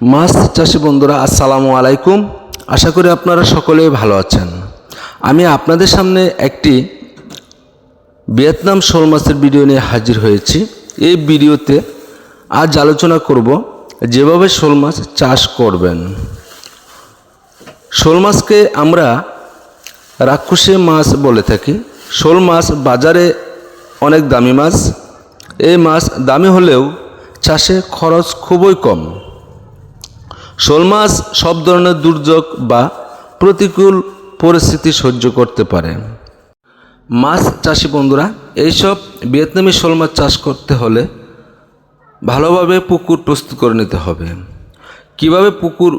মাছ চাষি বন্ধুরা, আসসালামু আলাইকুম। আশা করি আপনারা সকলেই ভালো আছেন। আমি আপনাদের সামনে একটি ভিয়েতনাম শোল মাছের ভিডিও নিয়ে হাজির হয়েছি। এই ভিডিওতে আজ আলোচনা করব যেভাবে শোল মাছ চাষ করবেন। শোল মাছকে আমরা রাক্ষসে মাছ বলে থাকি। শোল মাছ বাজারে অনেক দামি মাছ। এই মাছ দামি হলেও চাষে খরচ খুবই কম। শোল মাছ সব ধরনের দুর্যোগ বা প্রতিকূল পরিস্থিতি সহ্য করতে পারে। মাছ চাষি বন্ধুরা, এইসব ভিয়েতনামি শোল মাছ চাষ করতে হলে ভালোভাবে পুকুর প্রস্তুত করে নিতে হবে। কীভাবে পুকুর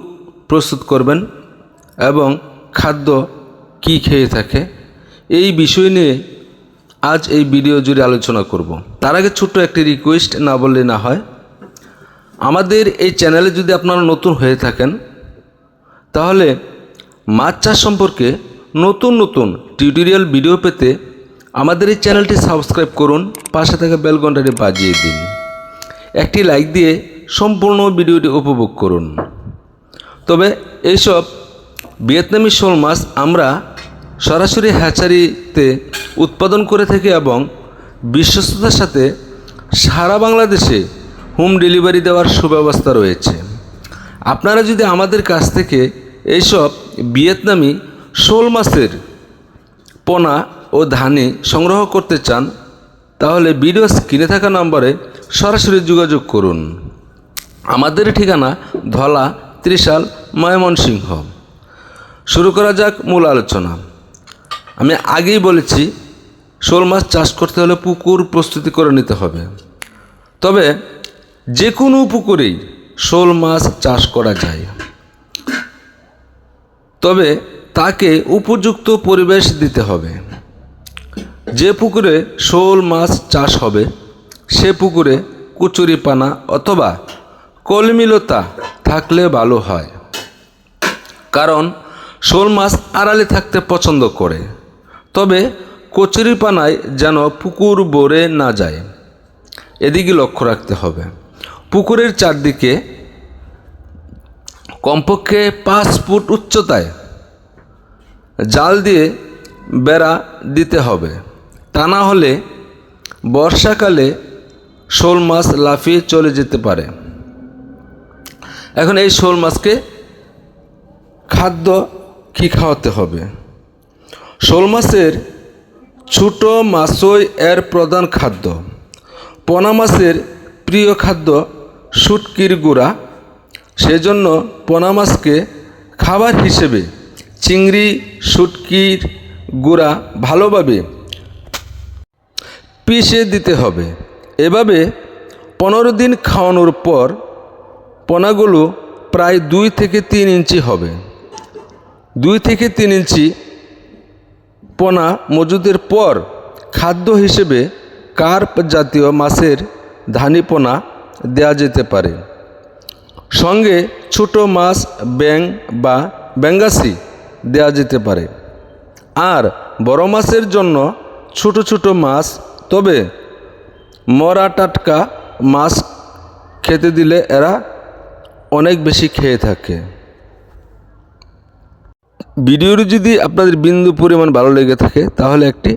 প্রস্তুত করবেন এবং খাদ্য কি খেয়ে থাকে, এই বিষয় নিয়ে আজ এই ভিডিও জুড়ে আলোচনা করব। তার আগে ছোট্ট একটি রিকোয়েস্ট না বললে না হয় আমাদের এই চ্যানেলে যদি আপনারা নতুন হয়ে থাকেন, তাহলে মাছ চাষ সম্পর্কে নতুন নতুন টিউটোরিয়াল ভিডিও পেতে আমাদের এই চ্যানেলটি সাবস্ক্রাইব করুন, পাশে থাকা বেলঘন্টাটি বাজিয়ে দিন। একটি লাইক দিয়ে সম্পূর্ণ ভিডিওটি উপভোগ করুন। তবে এইসব ভিয়েতনামি শোল মাছ আমরা সরাসরি হ্যাচারিতে উৎপাদন করে থাকি এবং বিশ্বস্ততার সাথে সারা বাংলাদেশে হোম ডেলিভারি দেওয়ার সুব্যবস্থা রয়েছে। আপনারা যদি আমাদের কাছ থেকে এইসব ভিয়েতনামি শোল মাছের পোনা ও ধানে সংগ্রহ করতে চান, তাহলে ভিডিও স্ক্রিনে থাকা নম্বরে সরাসরি যোগাযোগ করুন। আমাদের ঠিকানা ধলা ত্রিশাল ময়মনসিংহ। শুরু করা যাক মূল আলোচনা। আমি আগেই বলেছি শোল মাছ চাষ করতে হলে পুকুর প্রস্তুতি করে নিতে হবে। তবে যে কোনো পুকুরেই শোল মাছ চাষ করা যায়। তবে তাকে উপযুক্ত পরিবেশ দিতে হবে। যে পুকুরে শোল মাছ চাষ হবে, সে পুকুরে কুচুরিপানা অথবা কলমিলতা থাকলে ভালো হয়। কারণ শোল মাছ আড়ালে থাকতে পছন্দ করে। তবে কচুরিপানায় যেন পুকুর ভরে না যায়, এদিকে লক্ষ্য রাখতে হবে। পুকুরের চারদিকে কমপক্ষে পাঁচ ফুট উচ্চতায় জাল দিয়ে বেড়া দিতে হবে। তা না হলে বর্ষাকালে শোল মাছ লাফিয়ে চলে যেতে পারে। এখন এই শোল মাছকে খাদ্য কি খাওয়াতে হবে? শোল মাছের ছোট মাছই এর প্রধান খাদ্য। পোনা মাছের প্রিয় খাদ্য শুটকির গুঁড়া, সেজন্য পোনা মাছকে খাবার হিসেবে চিংড়ি, শুটকির গুঁড়া ভালোভাবে পিষে দিতে হবে। এভাবে পনেরো দিন খাওয়ানোর পর পোনাগুলো প্রায় দুই থেকে তিন ইঞ্চি হবে। দুই থেকে তিন ইঞ্চি পোনা মজুদের পর খাদ্য হিসেবে কার্প জাতীয় মাছের ধানি পোনা দেওয়া যেতে পারে। সঙ্গে ছোট মাছ ব্যাং বা ব্যাঙ্গাসি দেওয়া যেতে পারে। আর বড় মাছের জন্য ছোট ছোট মাছ, তবে মরা টাটকা মাছ খেতে দিলে এরা অনেক বেশি খেয়ে থাকে। ভিডিওটি যদি আপনাদের বিন্দু পরিমাণ ভালো লেগে থাকে, তাহলে একটি